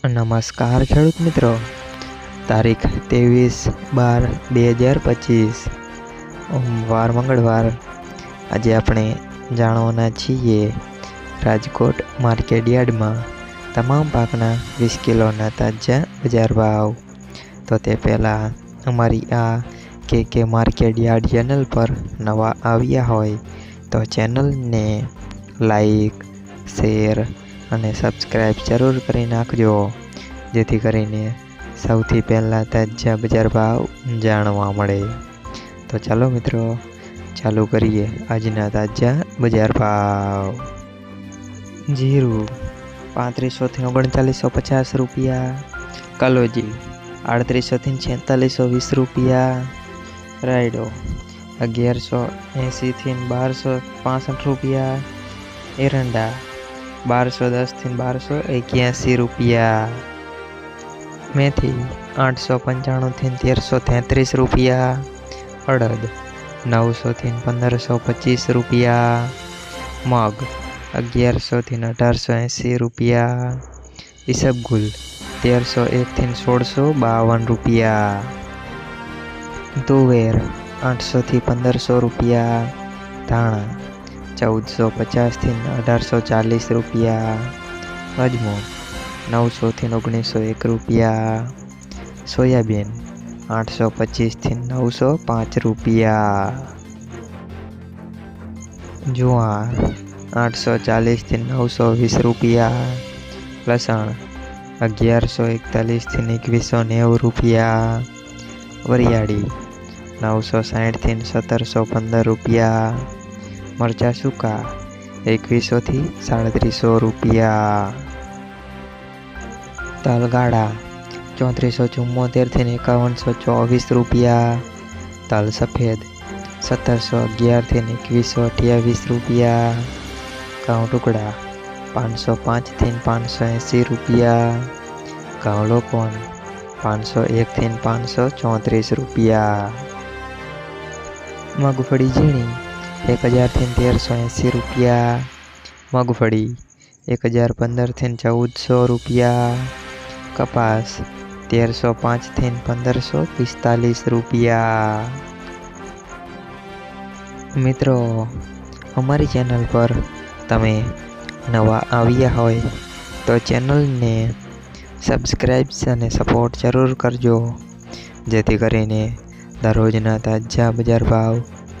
નમસ્કાર ખેડૂત મિત્રો. તારીખ ત્રેવીસ બાર બે હજાર પચીસ. વાર મંગળવાર. આજે આપણે જાણવાના છીએ રાજકોટ માર્કેટ યાર્ડમાં તમામ પાકના વીસ કિલોના તાજા બજાર ભાવ. તો તે પહેલાં અમારી આ કે કે માર્કેટ યાર્ડ ચેનલ પર નવા આવ્યા હોય તો ચેનલને લાઈક, શેર અને સબસ્ક્રાઈબ જરૂર કરી નાખજો, જેથી કરીને સૌથી પહેલાં તાજા બજાર ભાવ જાણવા મળે. તો ચાલો મિત્રો, ચાલુ કરીએ આજના તાજા બજાર ભાવ. જીરું પાંત્રીસોથી ઓગણચાલીસો પચાસ રૂપિયા, કલોજી આડત્રીસોથી છેતાલીસો વીસ રૂપિયા, રાયડો અગિયારસો એંસીથી બારસો પાસઠ રૂપિયા, એરંડા બારસો દસથી બારસો એક્યાસી રૂપિયા. મેથી આઠસો પંચાણુંથી તેરસો તેત્રીસ રૂપિયા. અડદ નવસોથી પંદરસો પચીસ રૂપિયા. મગ અગિયારસોથી અઢારસો એંસી રૂપિયા. ઈસબગુલ તેરસો એકથી સોળસો બાવન રૂપિયા. તુવેર આઠસોથી પંદરસો રૂપિયા. ધાણા ચૌદસો પચાસથી અઢારસો ચાલીસ રૂપિયા. અજમો, નવસોથી ઓગણીસો એક રૂપિયા. સોયાબીન, આઠસો પચીસથી નવસો પાંચ રૂપિયા. જુવાર, આઠસો ચાલીસથી નવસો વીસ રૂપિયા. લસણ, અગિયારસો એકતાલીસથી એકવીસો નેવું રૂપિયા. વરિયાળી, નવસો સાઠથી સત્તરસો પંદર રૂપિયા. મરચાં સૂકા. એકવીસોથી સાડત્રીસો રૂપિયા. તલગાળા ચોત્રીસો ચુમ્મોતેરથી એકાવનસો ચોવીસ રૂપિયા. તલ સફેદ, સત્તરસો અગિયારથી એકવીસો અઠ્યાવીસ રૂપિયા. ઘઉં ટુકડા, પાંચસો પાંચથી પાંચસો એંસી રૂપિયા. ઘઉં લોકોન, પાંચસો એકથી પાંચસો ચોત્રીસ રૂપિયા. મગફળી ઝીણી એક હજારથી તેરસો એંસી રૂપિયા. મગફળી, એક હજાર પંદરથી ચૌદસો રૂપિયા. કપાસ, તેરસો પાંચથી પંદરસો પિસ્તાલીસ રૂપિયા. મિત્રો, અમારી ચેનલ પર તમે નવા આવ્યા હોય તો ચેનલને સબસ્ક્રાઈબ્સ અને સપોર્ટ જરૂર કરજો. જેથી કરીને દરરોજના તાજા બજાર ભાવ